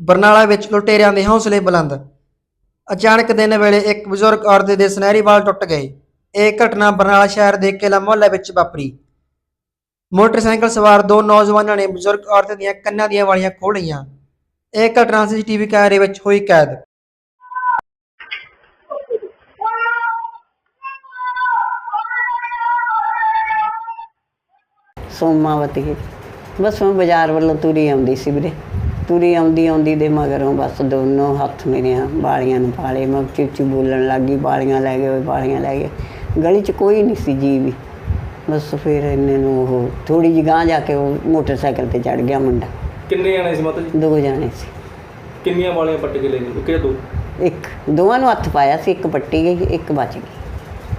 ਬਰਨਾਲਾ ਵਿੱਚ ਲੁਟੇਰਿਆਂ ਦੇ ਹੌਸਲੇ ਬੁਲੰਦ। ਅਚਾਨਕ ਦਿਨ ਵੇਲੇ ਇੱਕ ਬਜ਼ੁਰਗ ਔਰਤ ਦੇ ਸੁਨਹਿਰੀ ਵਾਲ ਟੁੱਟ ਗਏ। ਇਹ ਘਟਨਾ ਬਰਨਾਲਾ ਸ਼ਹਿਰ ਦੇ ਕਿਲਾ ਮੁਹੱਲੇ ਵਿੱਚ ਵਾਪਰੀ। ਮੋਟਰਸਾਈਕਲ ਸਵਾਰ ਦੋ ਨੌਜਵਾਨਾਂ ਨੇ ਬਜ਼ੁਰਗ ਔਰਤ ਦੀਆਂ ਕੰਨਾਂ ਦੀਆਂ ਵਾਲੀਆਂ ਖੋਹ ਲਈਆਂ। ਇਹ ਘਟਨਾ ਸੀਸੀਟੀਵੀ ਕੈਮਰੇ ਵਿੱਚ ਹੋਈ ਕੈਦ। ਸੋਮਾਵਤੀ ਬਸ ਮੈਂ ਬਾਜ਼ਾਰ ਵੱਲੋਂ ਤੁਰੀ ਆਉਂਦੀ ਸੀ ਵੀਰੇ। ਤੁਰੀ ਆਉਂਦੀ ਆਉਂਦੀ ਦੇ ਮਗਰੋਂ ਬਸ ਦੋਨੋਂ ਹੱਥ ਮੇਰੀਆਂ ਬਾਲੀਆਂ ਨੂੰ ਪਾਲੇ। ਮੈਂ ਉੱਚੀ ਬੋਲਣ ਲੱਗੀ ਬਾਲੀਆਂ ਲੈ ਗਏ ਬਾਲੀਆਂ ਲੈ ਗਏ। ਗਲੀ 'ਚ ਕੋਈ ਨਹੀਂ ਸੀ ਜੀ ਵੀ। ਬਸ ਫਿਰ ਇਹਨੇ ਨੂੰ ਉਹ ਥੋੜੀ ਜਿਹੀ ਗਾਂਹ ਜਾ ਕੇ ਉਹ ਮੋਟਰਸਾਈਕਲ ਤੇ ਚੜ ਗਿਆ ਮੁੰਡਾ। ਕਿੰਨੇ ਜਾਣੇ ਸੀ ਮਾਤਾ ਜੀ? ਦੋ ਜਾਣੇ ਸੀ। ਕਿੰਨੀਆਂ ਵਾਲੀਆਂ ਪੱਟ ਕੇ ਲੈ ਗਏ? ਜਾਂ ਦੋ? ਇੱਕ। ਦੋਵਾਂ ਨੂੰ ਹੱਥ ਪਾਇਆ ਸੀ ਇੱਕ ਪੱਟੀ ਗਈ ਇੱਕ ਬਚ ਗਈ।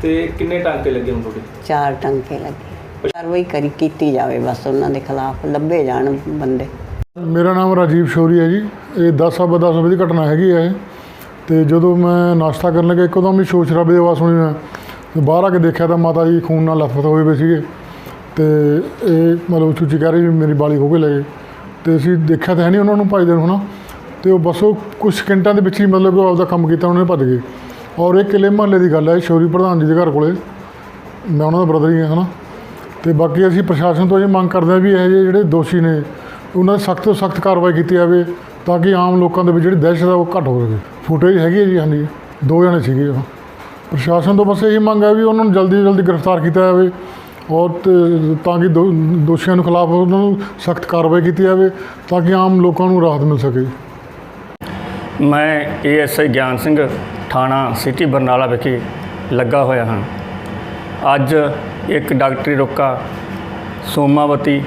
ਤੇ ਕਿੰਨੇ ਟਾਂਕੇ ਲੱਗੇ ਹੁਣ ਤੁਹਾਡੇ? ਚਾਰ ਟੰਕੇ ਲੱਗੇ। ਕਾਰਵਾਈ ਕਰੀ ਕੀਤੀ ਜਾਵੇ ਬਸ ਉਹਨਾਂ ਦੇ ਖਿਲਾਫ ਲੱਭੇ ਜਾਣ ਬੰਦੇ। ਮੇਰਾ ਨਾਮ ਰਾਜੀਵ ਸ਼ੌਰੀ ਹੈ ਜੀ। ਇਹ 10 ਸਵਾ 10 ਵਜੇ ਦੀ ਘਟਨਾ ਹੈਗੀ ਹੈ। ਇਹ। ਤੇ ਜਦੋਂ ਮੈਂ ਨਾਸ਼ਤਾ ਕਰਨ ਲੱਗਾ ਇੱਕਦਮ ਹੀ ਸ਼ੋਰ ਸ਼ਰਾਬੇ ਦੀ ਆਵਾਜ਼ ਸੁਣੀ ਮੈਂ। ਤੇ ਬਾਹਰ ਆ ਕੇ ਦੇਖਿਆ ਤਾਂ ਮਾਤਾ ਜੀ ਖੂਨ ਨਾਲ ਲਥਪਥ ਹੋਏ ਪਏ ਸੀਗੇ। ਤੇ ਇਹ ਮਤਲਬ ਚੂਚੀ ਕਹਿ ਰਹੀ ਵੀ ਮੇਰੀ ਬਾਲੀ ਹੋ ਕੇ ਲੈ ਗਏ। ਤੇ ਅਸੀਂ ਦੇਖਿਆ ਤਾਂ ਹੈ ਨਹੀਂ ਉਹਨਾਂ ਨੂੰ ਭਾਈ ਦੇ ਨੂੰ ਨਾ ਤੇ ਉਹ ਬਸ ਉਹ ਕੁਝ ਸਕਿੰਟਾਂ ਦੇ ਵਿੱਚ ਹੀ ਮਤਲਬ ਉਹ ਆਪਦਾ ਕੰਮ ਕੀਤਾ, ਉਹਨਾਂ ਨੇ ਭੱਜ ਗਏ। ਔਰ ਇਹ ਕਿਲੇ ਮਹੱਲੇ ਦੀ ਗੱਲ ਹੈ, ਸ਼ੌਰੀ ਪ੍ਰਧਾਨ ਜੀ ਦੇ ਘਰ ਕੋਲੇ। ਮੈਂ ਉਹਨਾਂ ਦਾ ਬ੍ਰਦਰ ਹੀ ਹਾਂ, ਹਨਾ। ਤੇ ਬਾਕੀ ਅਸੀਂ ਪ੍ਰਸ਼ਾਸਨ ਤੋਂ ਇਹ ਮੰਗ ਕਰਦੇ ਹਾਂ ਵੀ ਇਹ ਜਿਹੇ ਜਿਹੜੇ ਦੋਸ਼ੀ ਨੇ ਉਹਨਾਂ 'ਤੇ ਸਖਤ ਤੋਂ ਸਖਤ ਕਾਰਵਾਈ ਕੀਤੀ ਜਾਵੇ ਤਾਂ ਕਿ ਆਮ ਲੋਕਾਂ ਦੇ ਵਿੱਚ ਜਿਹੜੀ ਦਹਿਸ਼ਤ ਹੈ ਉਹ ਘੱਟ ਹੋ ਸਕੇ। ਫੁਟੇਜ ਹੈਗੀ ਹੈ ਜੀ, ਹਾਂਜੀ। ਦੋ ਜਣੇ ਸੀਗੇ ਉਹ। ਪ੍ਰਸ਼ਾਸਨ ਤੋਂ ਬਸ ਇਹੀ ਮੰਗ ਹੈ ਵੀ ਉਹਨਾਂ ਨੂੰ ਜਲਦੀ ਤੋਂ ਜਲਦੀ ਗ੍ਰਿਫਤਾਰ ਕੀਤਾ ਜਾਵੇ ਔਰ ਤਾਂ ਕਿ ਦੋ- ਦੋਸ਼ੀਆਂ ਨੂੰ ਖਿਲਾਫ ਉਹਨਾਂ ਨੂੰ ਸਖਤ ਕਾਰਵਾਈ ਕੀਤੀ ਜਾਵੇ ਤਾਂ ਕਿ ਆਮ ਲੋਕਾਂ ਨੂੰ ਰਾਹਤ ਮਿਲ ਸਕੇ। ਮੈਂ ਏਐਸਆਈ ਗਿਆਨ ਸਿੰਘ, ਥਾਣਾ ਸਿਟੀ ਬਰਨਾਲਾ ਵਿਖੇ ਲੱਗਾ ਹੋਇਆ ਹਾਂ। ਅੱਜ ਇੱਕ ਡਾਕਟਰੀ ਰੁਕਾ, ਸੋਮਾਵਤੀ,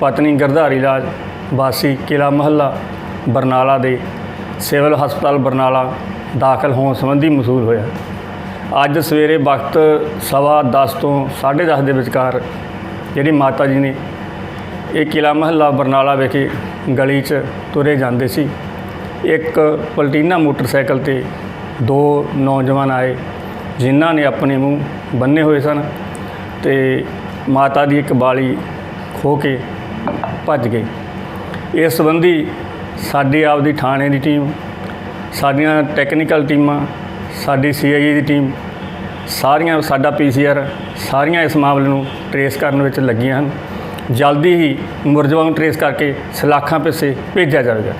ਪਤਨੀ ਗਰਧਾਰੀ ਲਾਲ ਵਾਸੀ ਕਿਲਾ ਮਹੱਲਾ ਬਰਨਾਲਾ ਦੇ ਸਿਵਲ ਹਸਪਤਾਲ ਬਰਨਾਲਾ ਦਾਖਲ ਹੋਣ ਸੰਬੰਧੀ ਮਸੂਲ ਹੋਇਆ। ਅੱਜ ਸਵੇਰੇ ਵਕਤ ਸਵਾ 10 ਤੋਂ 10:30 ਦੇ ਵਿਚਕਾਰ ਜਿਹੜੀ ਮਾਤਾ ਜੀ ਨੇ ਇਹ ਕਿਲਾ ਮਹੱਲਾ ਬਰਨਾਲਾ ਵਿਖੇ ਗਲੀ 'ਚ ਤੁਰੇ ਜਾਂਦੇ ਸੀ। ਇੱਕ ਪਲਟੀਨਾ ਮੋਟਰਸਾਈਕਲ ਤੇ ਦੋ ਨੌਜਵਾਨ ਆਏ, ਜਿਨ੍ਹਾਂ ਨੇ ਆਪਣੇ ਮੂੰਹ ਬੰਨੇ ਹੋਏ ਸਨ ਤੇ ਮਾਤਾ ਦੀ ਇੱਕ ਬਾਲੀ ਖੋ ਕੇ ਭੱਜ ਗਏ। ਇਸ ਸੰਬੰਧੀ ਸਾਡੀ ਆਪਦੀ ਥਾਣੇ ਦੀ ਟੀਮ, ਸਾਡੀਆਂ ਟੈਕਨੀਕਲ ਟੀਮਾਂ, ਸਾਡੀ ਸੀਆਈਏ ਦੀ ਟੀਮ, ਸਾਰੀਆਂ ਸਾਡਾ ਪੀਸੀਆਰ ਸਾਰੀਆਂ ਇਸ ਮਾਮਲੇ ਨੂੰ ਟਰੇਸ ਕਰਨ ਵਿੱਚ ਲੱਗੀਆਂ ਹਨ। ਜਲਦੀ ਹੀ ਮੁਰਜਮਾਂ ਨੂੰ ਟਰੇਸ ਕਰਕੇ ਸਲਾਖਾਂ ਪਿੱਛੇ ਭੇਜਿਆ ਜਾਵੇਗਾ।